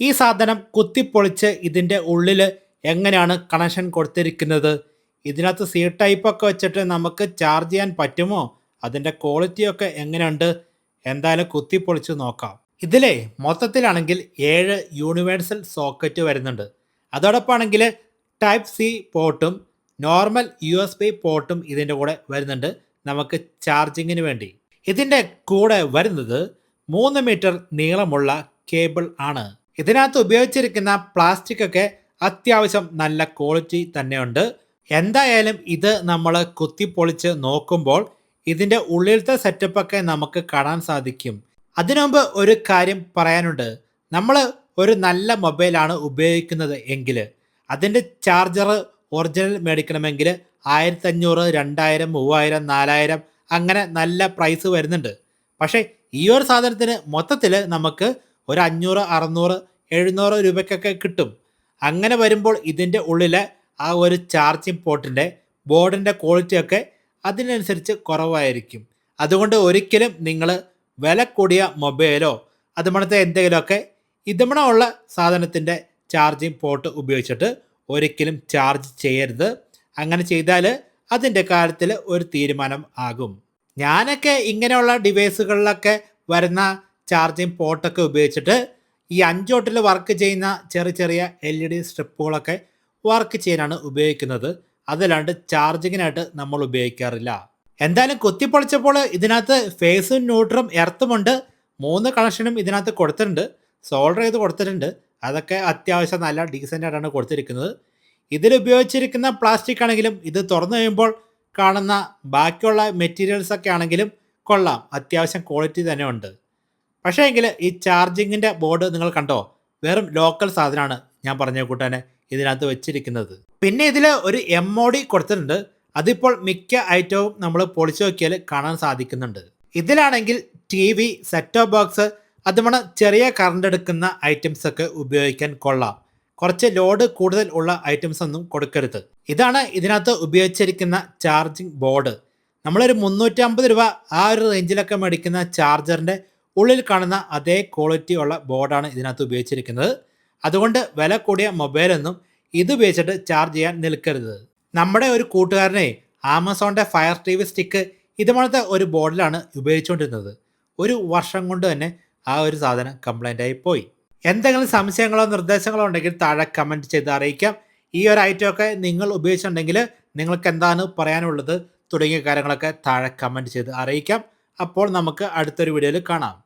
ഈ സാധനം കുത്തിപ്പൊളിച്ച് ഇതിന്റെ ഉള്ളിൽ എങ്ങനെയാണ് കണക്ഷൻ കൊടുത്തിരിക്കുന്നത്? ഇതിനകത്ത് സി ടൈപ്പൊക്കെ വെച്ചിട്ട് നമുക്ക് ചാർജ് ചെയ്യാൻ പറ്റുമോ? അതിന്റെ ക്വാളിറ്റിയൊക്കെ എങ്ങനെയുണ്ട്? എന്തായാലും കുത്തിപ്പൊളിച്ച് നോക്കാം. ഇതിലെ മൊത്തത്തിലാണെങ്കിൽ ഏഴ് യൂണിവേഴ്സൽ സോക്കറ്റ് വരുന്നുണ്ട്. അതോടൊപ്പമാണെങ്കിൽ ടൈപ്പ് സി പോർട്ടും നോർമൽ യു എസ് ബി പോർട്ടും ഇതിന്റെ കൂടെ വരുന്നുണ്ട്. നമുക്ക് ചാർജിങ്ങിന് വേണ്ടി. ഇതിന്റെ കൂടെ വരുന്നത് മൂന്ന് മീറ്റർ നീളമുള്ള കേബിൾ ആണ്. ഇതിനകത്ത് ഉപയോഗിച്ചിരിക്കുന്ന പ്ലാസ്റ്റിക് ഒക്കെ അത്യാവശ്യം നല്ല ക്വാളിറ്റി തന്നെയുണ്ട്. എന്തായാലും ഇത് നമ്മൾ കുത്തിപ്പൊളിച്ച് നോക്കുമ്പോൾ ഇതിന്റെ ഉള്ളിലത്തെ സെറ്റപ്പൊക്കെ നമുക്ക് കാണാൻ സാധിക്കും. അതിനുമുമ്പ് ഒരു കാര്യം പറയാനുണ്ട്. നമ്മൾ ഒരു നല്ല മൊബൈലാണ് ഉപയോഗിക്കുന്നത് എങ്കിൽ അതിന്റെ ചാർജർ ഒറിജിനൽ മേടിക്കണമെങ്കിൽ ആയിരത്തി അഞ്ഞൂറ് രണ്ടായിരം മൂവായിരം നാലായിരം അങ്ങനെ നല്ല പ്രൈസ് വരുന്നുണ്ട്. പക്ഷേ ഈ ഒരു സാധനത്തിന് മൊത്തത്തിൽ നമുക്ക് ഒരു അഞ്ഞൂറ് അറുന്നൂറ് എഴുന്നൂറ് രൂപയ്ക്കൊക്കെ കിട്ടും. അങ്ങനെ വരുമ്പോൾ ഇതിന്റെ ഉള്ളിലെ ആ ഒരു ചാർജിങ് പോർട്ടിന്റെ ബോർഡിന്റെ ക്വാളിറ്റിയൊക്കെ അതിനനുസരിച്ച് കുറവായിരിക്കും. അതുകൊണ്ട് ഒരിക്കലും നിങ്ങൾ വില കൂടിയ മൊബൈലോ അതുപോലത്തെ എന്തെങ്കിലുമൊക്കെ ഇതുമണ ഉള്ള സാധനത്തിന്റെ ചാർജിങ് പോർട്ട് ഉപയോഗിച്ചിട്ട് ഒരിക്കലും ചാർജ് ചെയ്യരുത്. അങ്ങനെ ചെയ്താൽ അതിന്റെ കാര്യത്തിൽ ഒരു തീരുമാനം ആകും. ഞാനൊക്കെ ഇങ്ങനെയുള്ള ഡിവൈസുകളിലൊക്കെ വരുന്ന ചാർജിങ് പോർട്ടൊക്കെ ഉപയോഗിച്ചിട്ട് ഈ അഞ്ചോട്ടിൽ വർക്ക് ചെയ്യുന്ന ചെറിയ ചെറിയ എൽ ഇ ഡി സ്ട്രിപ്പുകളൊക്കെ വർക്ക് ചെയ്യാനാണ് ഉപയോഗിക്കുന്നത്. അതല്ലാണ്ട് ചാർജിങ്ങിനായിട്ട് നമ്മൾ ഉപയോഗിക്കാറില്ല. എന്തായാലും കുത്തിപ്പൊളിച്ചപ്പോൾ ഇതിനകത്ത് ഫേസും ന്യൂട്രും എർത്തുമുണ്ട് മൂന്ന് കണക്ഷനും ഇതിനകത്ത് കൊടുത്തിട്ടുണ്ട്. സോൾഡർ ചെയ്ത് കൊടുത്തിട്ടുണ്ട്. അതൊക്കെ അത്യാവശ്യം നല്ല ഡീസന്റ് ആയിട്ടാണ് കൊടുത്തിരിക്കുന്നത്. ഇതിൽ ഉപയോഗിച്ചിരിക്കുന്ന പ്ലാസ്റ്റിക് ആണെങ്കിലും ഇത് തുറന്നു കഴിയുമ്പോൾ കാണുന്ന ബാക്കിയുള്ള മെറ്റീരിയൽസൊക്കെ ആണെങ്കിലും കൊള്ളാം. അത്യാവശ്യം ക്വാളിറ്റി തന്നെ ഉണ്ട്. പക്ഷേ എങ്കിൽ ഈ ചാർജിങ്ങിന്റെ ബോർഡ് നിങ്ങൾ കണ്ടോ? വെറും ലോക്കൽ സാധനമാണ് ഞാൻ പറഞ്ഞ കൂട്ടാനെ ഇതിനകത്ത് വെച്ചിരിക്കുന്നത്. പിന്നെ ഇതിൽ ഒരു എം ഒ ഡി കൊടുത്തിട്ടുണ്ട്. അതിപ്പോൾ മിക്ക ഐറ്റവും നമ്മൾ പൊളിച്ചു നോക്കിയാൽ കാണാൻ സാധിക്കുന്നുണ്ട്. ഇതിലാണെങ്കിൽ ടി വി സെറ്റോ ബോക്സ് അതുമാണ് ചെറിയ കറണ്ട് എടുക്കുന്ന ഐറ്റംസ് ഒക്കെ ഉപയോഗിക്കാൻ കൊള്ളാം. കുറച്ച് ലോഡ് കൂടുതൽ ഉള്ള ഐറ്റംസ് ഒന്നും കൊടുക്കരുത്. ഇതാണ് ഇതിനകത്ത് ഉപയോഗിച്ചിരിക്കുന്ന ചാർജിങ് ബോർഡ് നമ്മളൊരു മുന്നൂറ്റമ്പത് രൂപ ആ ഒരു റേഞ്ചിലൊക്കെ മേടിക്കുന്ന ചാർജറിന്റെ ഉള്ളിൽ കാണുന്ന അതേ ക്വാളിറ്റി ഉള്ള ബോർഡാണ് ഇതിനകത്ത് ഉപയോഗിച്ചിരിക്കുന്നത്. അതുകൊണ്ട് വില കൂടിയ മൊബൈലൊന്നും ഇത് ഉപയോഗിച്ചിട്ട് ചാർജ് ചെയ്യാൻ നിൽക്കരുത്. നമ്മുടെ ഒരു കൂട്ടുകാരനെ ആമസോണിന്റെ ഫയർ ടി വി സ്റ്റിക്ക് ഇതുപോലത്തെ ഒരു ബോർഡിലാണ് ഉപയോഗിച്ചുകൊണ്ടിരുന്നത്. ഒരു വർഷം കൊണ്ട് തന്നെ ആ ഒരു സാധനം കംപ്ലൈന്റ് ആയി പോയി. എന്തെങ്കിലും സംശയങ്ങളോ നിർദ്ദേശങ്ങളോ ഉണ്ടെങ്കിൽ താഴെ കമന്റ് ചെയ്ത് അറിയിക്കാം. ഈ ഒരു ഐറ്റമൊക്കെ നിങ്ങൾ ഉപയോഗിച്ചിട്ടുണ്ടെങ്കിൽ നിങ്ങൾക്ക് എന്താണ് പറയാനുള്ളത് തുടങ്ങിയ കാര്യങ്ങളൊക്കെ താഴെ കമന്റ് ചെയ്ത് അറിയിക്കാം. അപ്പോൾ നമുക്ക് അടുത്തൊരു വീഡിയോയിൽ കാണാം.